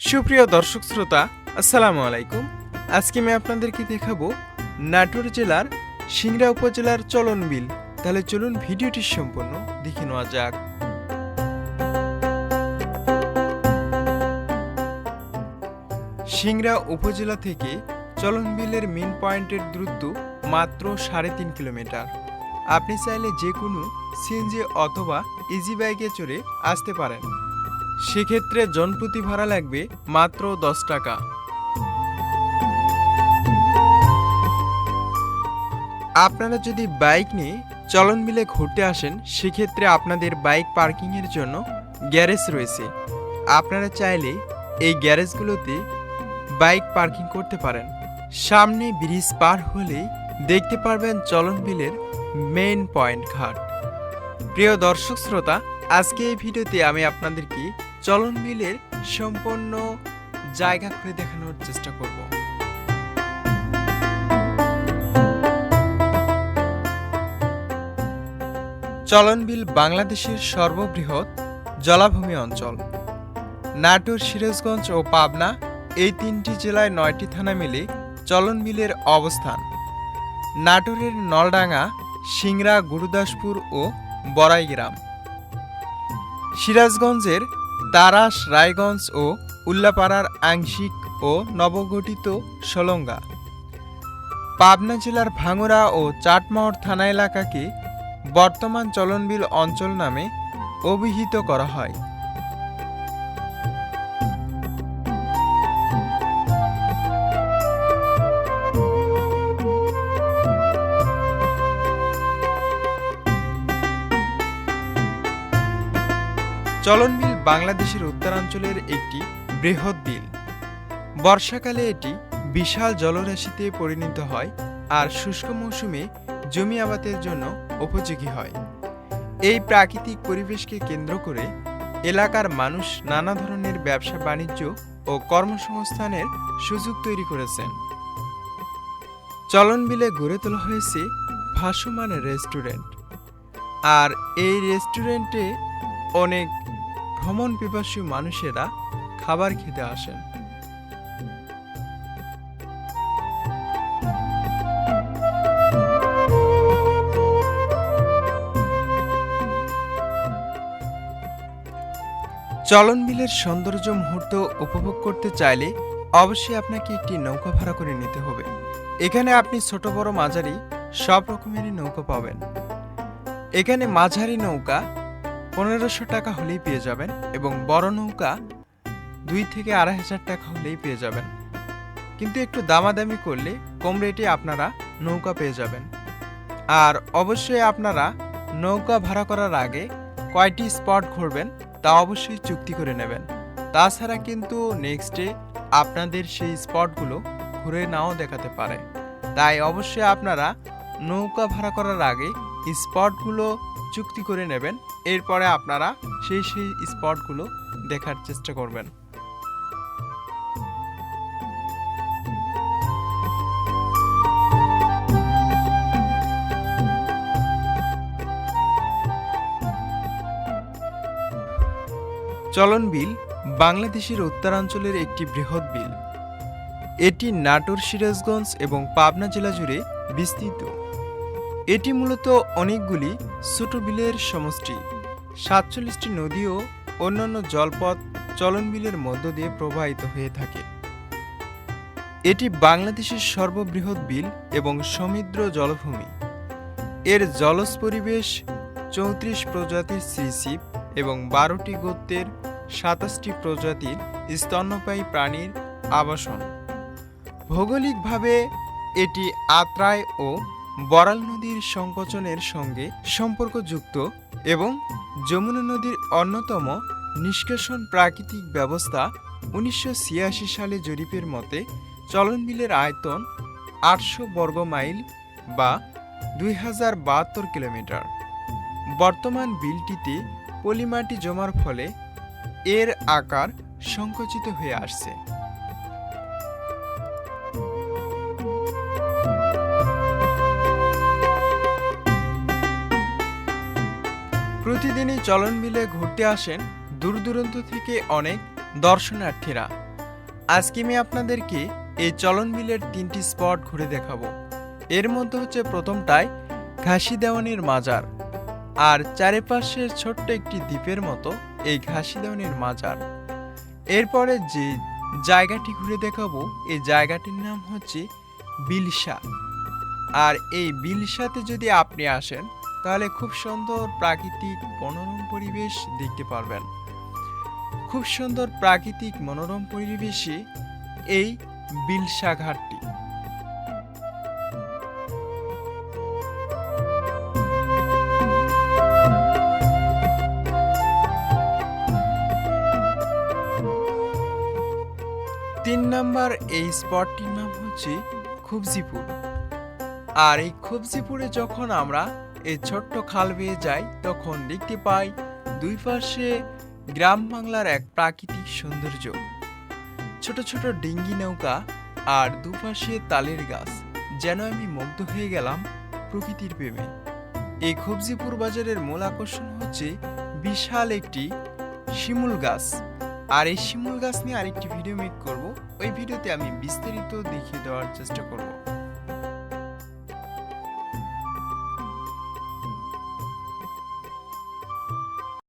সুপ্রিয় দর্শক শ্রোতা, আসসালামু আলাইকুম। আজকে আমি আপনাদেরকে দেখাবো নাটোর জেলার সিংড়া উপজেলার চলন বিল। তাহলে চলুন ভিডিওটি সম্পূর্ণ দেখে নেওয়া যাক। সিংড়া উপজেলা থেকে চলন বিলের মেন পয়েন্টের দূরত্ব মাত্র সাড়ে তিন কিলোমিটার। আপনি চাইলে যে কোনো সিএনজি অথবা ইজি বাইকে চড়ে আসতে পারেন। সেক্ষেত্রে জনপ্রতি ভাড়া লাগবে মাত্র দশ টাকা। আপনারা যদি বাইক নিয়ে চলন বিলে ঘুরতে আসেন, সেক্ষেত্রে আপনাদের বাইক পার্কিংয়ের জন্য গ্যারেজ রয়েছে। আপনারা চাইলে এই গ্যারেজগুলোতে বাইক পার্কিং করতে পারেন। সামনে ব্রিজ পার হলেই দেখতে পারবেন চলন বিলের মেইন পয়েন্ট ঘাট। প্রিয় দর্শক, শ্রোতা, আজকে এই ভিডিওতে আমি আপনাদেরকে চলন বিলের সম্পূর্ণ জায়গা ঘুরে দেখানোর চেষ্টা করব। চলন বিল বাংলাদেশের সর্ববৃহৎ জলাভূমি অঞ্চল। নাটোর, সিরাজগঞ্জ ও পাবনা এই তিনটি জেলায় নয়টি থানা মিলে চলন বিলের অবস্থান। নাটোরের নলডাঙ্গা, সিংড়া, গুরুদাসপুর ও বড়াই গ্রাম সিরাজগঞ্জের তারাস রায়গঞ্জ ও উল্লাপাড়ার আংশিক ও নবগঠিত সলঙ্গা। পাবনা জেলার ভাঙুরা ও চাটমহর থানা এলাকাকে বর্তমান চলনবিল অঞ্চল নামে অভিহিত করা হয়। চলন বিল বাংলাদেশের উত্তরাঞ্চলের একটি বৃহৎ বিল। বর্ষাকালে এটি বিশাল জলরাশিতে পরিণত হয় আর শুষ্ক মৌসুমে জমি আবাদের জন্য উপযোগী হয়। এই প্রাকৃতিক পরিবেশকে কেন্দ্র করে এলাকার মানুষ নানা ধরনের ব্যবসা বাণিজ্য ও কর্মসংস্থানের সুযোগ তৈরি করেছেন। চলন বিলে গড়ে তোলা হয়েছে ভাসমান রেস্টুরেন্ট। আর এই রেস্টুরেন্টে অনেক ভ্রমণ পিপাসু মানুষেরা খাবার খেতে আসেন। চলন বিলের সৌন্দর্য মুহূর্ত উপভোগ করতে চাইলে অবশ্যই আপনাকে একটি নৌকা ভাড়া করে নিতে হবে। এখানে আপনি ছোট, বড় মাঝারি সব রকমেরই নৌকা পাবেন। এখানে মাঝারি নৌকা পনেরোশো টাকা হলেই পেয়ে যাবেন এবং বড় নৌকা দুই থেকে আড়াই হাজার টাকা হলেই পেয়ে যাবেন। কিন্তু একটু দামাদামি করলে কম রেটে আপনারা নৌকা পেয়ে যাবেন। আর অবশ্যই আপনারা নৌকা ভাড়া করার আগে কয়টি স্পট ঘুরবেন তা অবশ্যই চুক্তি করে নেবেন। তাছাড়া কিন্তু নেক্সট ডে আপনাদের সেই স্পটগুলো ঘুরে নাও দেখাতে পারে। তাই অবশ্যই আপনারা নৌকা ভাড়া করার আগে স্পটগুলো চুক্তি করে নেবেন। এরপরে আপনারা সেই সেই স্পটগুলো দেখার চেষ্টা করবেন। চলন বিল বাংলাদেশের উত্তরাঞ্চলের একটি বৃহৎ বিল। এটি নাটোর সিরাজগঞ্জ এবং পাবনা জেলা জুড়ে বিস্তৃত। এটি মূলত অনেকগুলি ছোট বিলের সমষ্টি। সাতচল্লিশটি নদী ও অন্যান্য জলপথ চলন বিলের মধ্য দিয়ে প্রবাহিত হয়ে থাকে। এটি বাংলাদেশের সর্ববৃহৎ বিল এবং সমুদ্র জলভূমি। এর জলজ পরিবেশ চৌত্রিশ প্রজাতির সৃসিপ এবং বারোটি গোত্রের সাতাশটি প্রজাতির স্তন্যপায়ী প্রাণীর আবাসন। ভৌগোলিকভাবে এটি আত্রায় ও বরাল নদীর সংকোচনের সঙ্গে সম্পর্কযুক্ত এবং যমুনা নদীর অন্যতম নিষ্কাশন প্রাকৃতিক ব্যবস্থা উনিশশো ছিয়াশি সালে জরিপের মতে চলন বিলের আয়তন আটশো বর্গ মাইল বা দুই হাজার বাহাত্তর কিলোমিটার। বর্তমান বিলটিতে পলিমাটি জমার ফলে এর আকার সংকুচিত হয়ে আসছে। প্রতিদিনই চলন বিলে ঘুরতে আসেন দূর দূরান্ত থেকে অনেক দর্শনার্থীরা। আজকে আমি আপনাদেরকে এই চলন বিলের তিনটি স্পট ঘুরে দেখাবো। এর মধ্যে হচ্ছে প্রথমটায় ঘাসি দেওয়ানির মাজার আর চারিপাশের ছোট্ট একটি দ্বীপের মতো এই ঘাসি দেওয়ানির মাজার। এরপরে যে জায়গাটি ঘুরে দেখাবো, এই জায়গাটির নাম হচ্ছে বিলসা। আর এই বিলসাতে যদি আপনি আসেন তাহলে খুব সুন্দর প্রাকৃতিক মনোরম পরিবেশ দেখতে পারবেন। খুব সুন্দর প্রাকৃতিক মনোরম পরিবেশে এই বিলসা ঘাটটি তিন নাম্বার এই স্পটটির নাম হচ্ছে খুবজিপুর। আর এই খুবজিপুরে যখন আমরা এই ছোট্ট খাল বেয়ে যাই, তখন দেখতে পাই দুই পাশে গ্রাম বাংলার এক প্রাকৃতিক সৌন্দর্য। ছোট ছোট ডিঙ্গি নৌকা আর দুপাশে তালের গাছ। যেন আমি মুগ্ধ হয়ে গেলাম প্রকৃতির প্রেমে। এই খুবজিপুর বাজারের মূল আকর্ষণ হচ্ছে বিশাল একটি শিমুল গাছ। আর এই শিমুল গাছ নিয়ে আরেকটি ভিডিও মেক করব। ওই ভিডিওতে আমি বিস্তারিত দেখিয়ে দেওয়ার চেষ্টা করব।